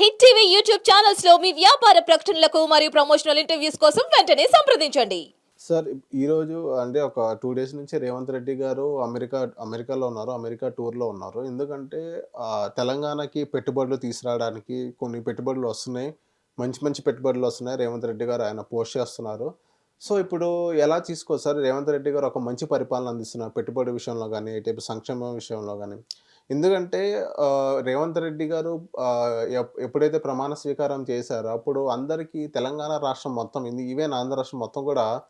Hit TV YouTube ఛానల్స్లో మీ వ్యాపార ప్రకటనలకు మరియు ప్రమోషనల్ ఇంటర్వ్యూస్ కోసం వెంటనే సంప్రదించండి. సార్ ఈరోజు అంటే ఒక టూ డేస్ నుంచి రేవంత్ రెడ్డి గారు అమెరికా అమెరికాలో ఉన్నారు అమెరికా టూర్లో ఉన్నారు. ఎందుకంటే తెలంగాణకి పెట్టుబడులు తీసుకురావడానికి కొన్ని పెట్టుబడులు వస్తున్నాయి. మంచి మంచి పెట్టుబడులు వస్తున్నాయి. రేవంత్ రెడ్డి గారు ఆయన పోస్ట్ చేస్తున్నారు. సో ఇప్పుడు ఎలా తీసుకోవచ్చు సార్ రేవంత్ రెడ్డి గారు ఒక మంచి పరిపాలన అందిస్తున్నారు పెట్టుబడి విషయంలో కానీ ఇటు సంక్షేమ విషయంలో కానీ? ఎందుకంటే ఆ, రేవంత్ రెడ్డి గారు ఆ, ఎప్- ఎప్పుడైతే ప్రమాణ స్వీకారం చేశారో అప్పుడు అందరికీ తెలంగాణ రాష్ట్రం మొత్తం ఇది- ఈవెన్ ఆంధ్ర రాష్ట్రం మొత్తం కూడా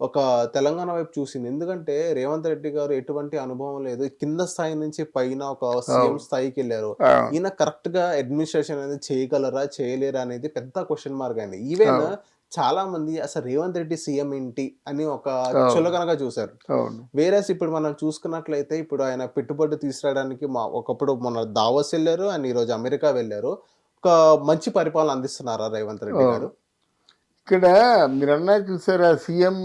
ఒక తెలంగాణ వైపు చూసింది. ఎందుకంటే రేవంత్ రెడ్డి గారు ఎటువంటి అనుభవం లేదు. కింద స్థాయి నుంచి పైన ఒక సీఎం స్థాయికి వెళ్ళారు. ఈయన కరెక్ట్గా అడ్మినిస్ట్రేషన్ అనేది చేయగలరా చేయలేరా అనేది పెద్ద క్వశ్చన్ మార్క్ అయింది. ఈవెన్ అవును. చాలా మంది అసలు రేవంత్ రెడ్డి సీఎం ఏంటి అని ఒక. చులకనగా చూశారు. వేరేస్ ఇప్పుడు మనం చూసుకున్నట్లయితే ఇప్పుడు ఆయన పెట్టుబడి తీసుకురావడానికి మా ఒకప్పుడు మన దావోస్ వెళ్ళారు అండ్ ఈరోజు అమెరికా వెళ్ళారు. ఒక మంచి పరిపాలన అందిస్తున్నారా రేవంత్ రెడ్డి గారు? ఇక్కడ మీరు అన్నారు చూసారా సీఎం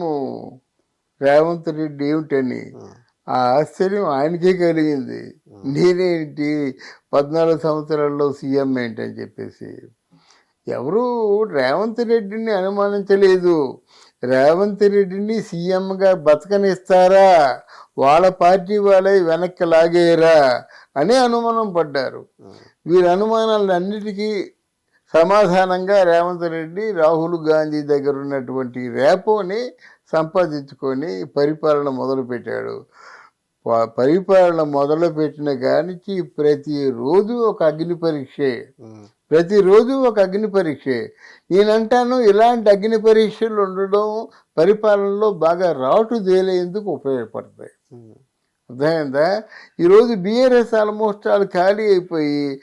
రేవంత్ రెడ్డి ఏమిటని? ఆ. ఆశ్చర్యం ఆయనకే కలిగింది. నేనేంటి? పద్నాలుగు సంవత్సరాల్లో సీఎం ఏంటని చెప్పేసి. ఎవరు రేవంత్ రెడ్డిని అనుమానించలేదు. రేవంత్ రెడ్డిని సీఎంగా బతకనిస్తారా? వాళ్ళ పార్టీ వాళ్ళే వెనక్కి లాగేయరా? అని అనుమానం పడ్డారు. వీరి అనుమానాలన్నిటికీ సమాధానంగా రేవంత్ రెడ్డి రాహుల్ గాంధీ దగ్గర ఉన్నటువంటి రేపోని సంపాదించుకొని పరిపాలన మొదలుపెట్టాడు. పరిపాలన మొదలుపెట్టిన కానించి ప్రతిరోజు ఒక అగ్ని పరీక్షే. ప్రతిరోజు ఒక అగ్ని పరీక్షే. నేనంటాను ఇలాంటి అగ్ని పరీక్షలు ఉండడం పరిపాలనలో బాగా రాటు తేలేందుకు ఉపయోగపడతాయి. అర్థమైందా? ఈరోజు బీఆర్ఎస్ ఆల్మోస్ట్ ఆల్ ఖాళీ అయిపోయి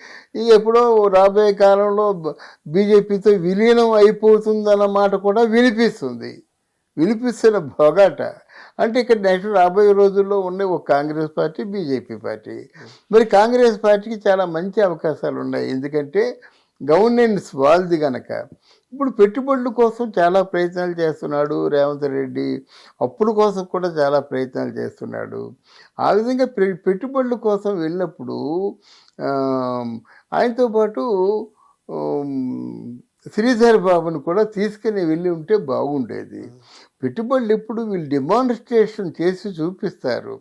ఎప్పుడో రాబోయే కాలంలో బీజేపీతో విలీనం అయిపోతుందన్న మాట కూడా వినిపిస్తుంది. వినిపిస్తున్న బొగాట. అంటే ఇక్కడ నెక్స్ట్ రాబోయే రోజుల్లో ఉన్న ఒక కాంగ్రెస్ పార్టీ బీజేపీ పార్టీ. మరి కాంగ్రెస్ పార్టీకి చాలా మంచి అవకాశాలు ఉన్నాయి. ఎందుకంటే గవర్నెన్స్ వాళ్ళది గనక. ఇప్పుడు పెట్టుబడుల కోసం చాలా ప్రయత్నాలు చేస్తున్నాడు రేవంత్ రెడ్డి. అప్పుల కోసం కూడా చాలా ప్రయత్నాలు చేస్తున్నాడు. ఆ విధంగా పె- పెట్టుబడుల కోసం వెళ్ళినప్పుడు ఆయనతో పాటు శ్రీధర్ బాబుని కూడా తీసుకుని వెళ్ళి ఉంటే బాగుండేది. పెట్టుబడులు ఎప్పుడు వీళ్ళు డెమాన్స్ట్రేషన్ చేసి చూపిస్తారు.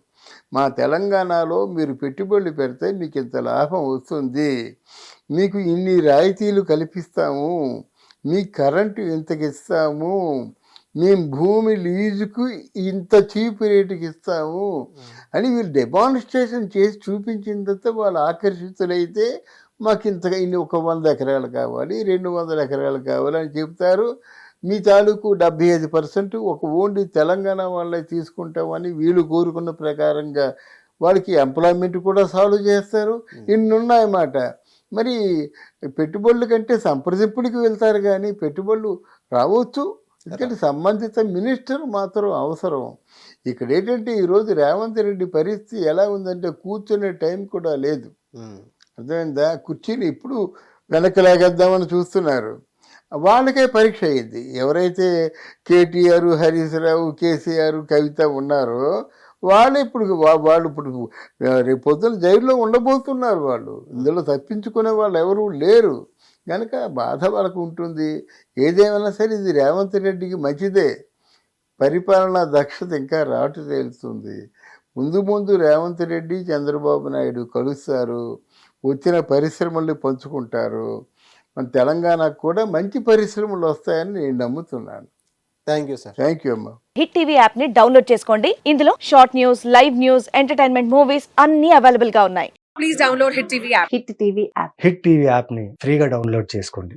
మా తెలంగాణలో మీరు పెట్టుబడులు పెడితే మీకు ఇంత లాభం వస్తుంది. మీకు ఇన్ని రాయితీలు కల్పిస్తాము. మీ కరెంటు ఇంతకి ఇస్తాము. మేము భూమి లీజుకు ఇంత చీప్ రేటుకి ఇస్తాము. అని వీళ్ళు డెమాన్స్ట్రేషన్ చేసి చూపించిన తర్వాత వాళ్ళు ఆకర్షితులైతే మాకు ఇంతగా ఇన్ని ఒక వంద ఎకరాలు కావాలి రెండు వందల ఎకరాలు కావాలి అని చెప్తారు. మీ తాలూకు డెబ్బై ఐదు పర్సెంట్ ఒక ఓన్లీ తెలంగాణ వాళ్ళే తీసుకుంటామని వీళ్ళు కోరుకున్న ప్రకారంగా వాళ్ళకి ఎంప్లాయ్మెంట్ కూడా సాల్వ్ చేస్తారు. ఇన్ని ఉన్నాయన్నమాట మరి పెట్టుబడుల కంటే సంప్రదింపుడికి వెళ్తారు కానీ పెట్టుబడులు రావచ్చు. ఎందుకంటే సంబంధిత మినిస్టర్ మాత్రం అవసరం. ఇక్కడ ఏంటంటే ఈరోజు రేవంత్ రెడ్డి పరిస్థితి ఎలా ఉందంటే కూర్చునే టైం కూడా లేదు. అర్థమైందా? కుర్చీని ఇప్పుడు వెనక్కి లాగేద్దామని చూస్తున్నారు. వాళ్ళకే పరీక్ష అయ్యింది. ఎవరైతే కేటీఆర్ హరీష్ రావు కేసీఆర్ కవిత ఉన్నారో వాళ్ళు ఇప్పుడు వా- వాళ్ళు ఇప్పుడు రేపు పొద్దున జైల్లో ఉండబోతున్నారు వాళ్ళు. ఇందులో తప్పించుకునే వాళ్ళు ఎవరూ లేరు. కనుక బాధ వాళ్ళకు ఉంటుంది. ఏదేమైనా సరే ఇది రేవంత్ రెడ్డికి మంచిదే. పరిపాలనా దక్షత ఇంకా రాటు తేలుతుంది. ముందు ముందు రేవంత్ రెడ్డి చంద్రబాబు నాయుడు కలుస్తారు. వచ్చిన పరిశ్రమల్ని పంచుకుంటారు. మన తెలంగాణకు కూడా మంచి పరిశ్రమలు వస్తాయని నేను నమ్ముతున్నాను. Thank you sir. Thank you అమ్మా. హిట్ టీవీ యాప్ని డౌన్లోడ్ చేసుకోండి. ఇందులో short news live news entertainment movies అన్ని అవైలబుల్గా ఉన్నాయి. Please download Hit TV app. Hit TV app hit TV యాప్ని ఫ్రీగా డౌన్లోడ్ చేసుకోండి.